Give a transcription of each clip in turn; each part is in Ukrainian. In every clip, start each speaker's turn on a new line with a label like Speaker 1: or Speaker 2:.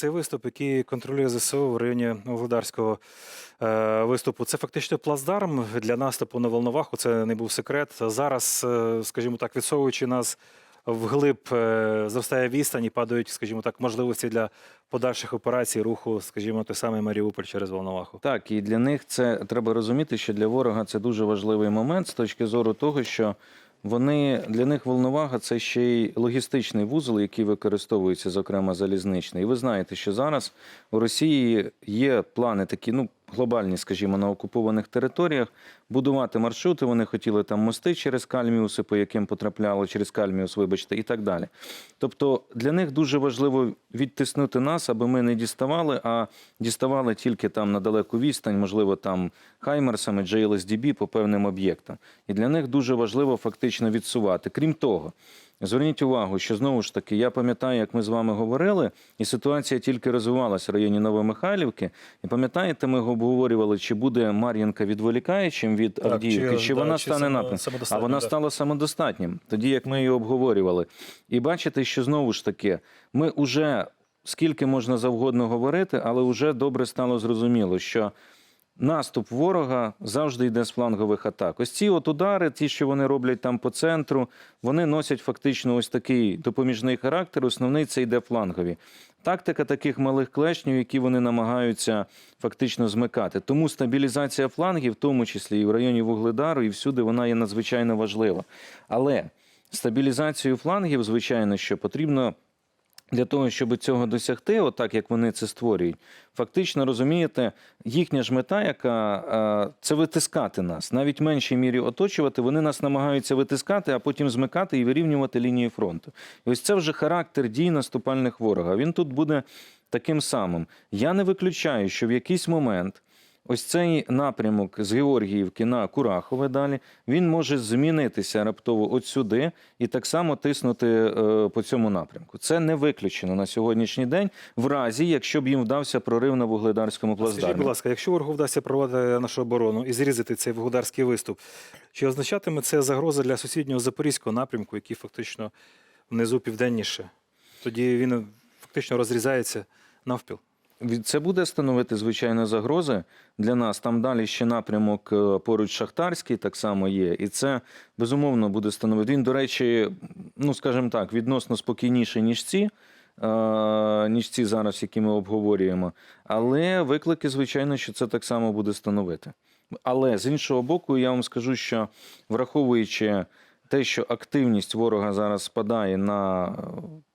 Speaker 1: цей виступ, який контролює ЗСУ в районі Володарського е, виступу, це фактично плацдарм для наступу на Волноваху. Це не був секрет. Зараз, е, скажімо так, відсовуючи нас вглиб, е, зростає відстань і падають, скажімо так, можливості для подальших операцій, руху, скажімо, той самий Маріуполь через Волноваху.
Speaker 2: Так, і для них це треба розуміти, що для ворога це дуже важливий момент з точки зору того, що вони для них волновага це ще й логістичний вузол, який використовується, зокрема залізничний. І ви знаєте, що зараз у Росії є плани такі, ну глобальні, скажімо, на окупованих територіях, будувати маршрути. Вони хотіли там мости через Кальміуси, по яким потрапляло через Кальміус, вибачте, і так далі. Тобто для них дуже важливо відтиснути нас, аби ми не діставали, а діставали тільки там на далеку відстань, можливо, там хаймерсами, JLSDB по певним об'єктам. І для них дуже важливо фактично відсувати. Крім того, Зверніть увагу, що знову ж таки, я пам'ятаю, як ми з вами говорили, і ситуація тільки розвивалася в районі Новомихайлівки. І пам'ятаєте, ми обговорювали, чи буде Мар'їнка відволікаючим від
Speaker 1: Так,
Speaker 2: Авдіївки,
Speaker 1: чи-
Speaker 2: чи,
Speaker 1: да,
Speaker 2: вона
Speaker 1: чи
Speaker 2: стане напрям. А вона
Speaker 1: да.
Speaker 2: стала самодостатнім, тоді як ми її обговорювали. І бачите, що знову ж таки, ми вже скільки можна завгодно говорити, але вже добре стало зрозуміло, що наступ ворога завжди йде з флангових атак. Ось ці от удари, ті, що вони роблять там по центру, вони носять фактично ось такий допоміжний характер. Основний це йде флангові. Тактика таких малих клешнів, які вони намагаються фактично змикати. Тому стабілізація флангів, в тому числі і в районі Вугледару, і всюди вона є надзвичайно важлива. Але стабілізацію флангів, звичайно, що потрібно для того, щоб цього досягти, отак як вони це створюють, фактично розумієте, їхня ж мета, яка е, це витискати нас, навіть в меншій мірі оточувати, вони нас намагаються витискати, а потім змикати і вирівнювати лінії фронту. І ось це вже характер дій наступальних ворога. Він тут буде таким самим. Я не виключаю, що в якийсь момент. Ось цей напрямок з Георгіївки на Курахове далі він може змінитися раптово от сюди і так само тиснути е, по цьому напрямку. Це не виключено на сьогоднішній день, в разі, якщо б їм вдався прорив на вугледарському
Speaker 1: Скажіть, будь ласка, якщо ворогу вдасться проводити нашу оборону і зрізати цей вугодарський виступ, чи означатиме це загроза для сусіднього запорізького напрямку, який фактично внизу південніше? Тоді він фактично розрізається навпіл.
Speaker 2: Це буде становити звичайно загрози для нас. Там далі ще напрямок е, поруч Шахтарський так само є, і це безумовно буде становити. Він, до речі, ну скажімо так, відносно спокійніший, ніж ці. е, Ніж ці зараз, які ми обговорюємо, але виклики, звичайно, що це так само буде становити. Але з іншого боку, я вам скажу, що враховуючи те, що активність ворога зараз спадає на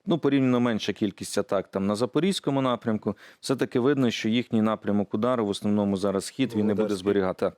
Speaker 2: ну, порівняно менша кількість атак там на запорізькому напрямку, все-таки видно, що їхній напрямок удару в основному зараз схід він не буде зберігати. Так.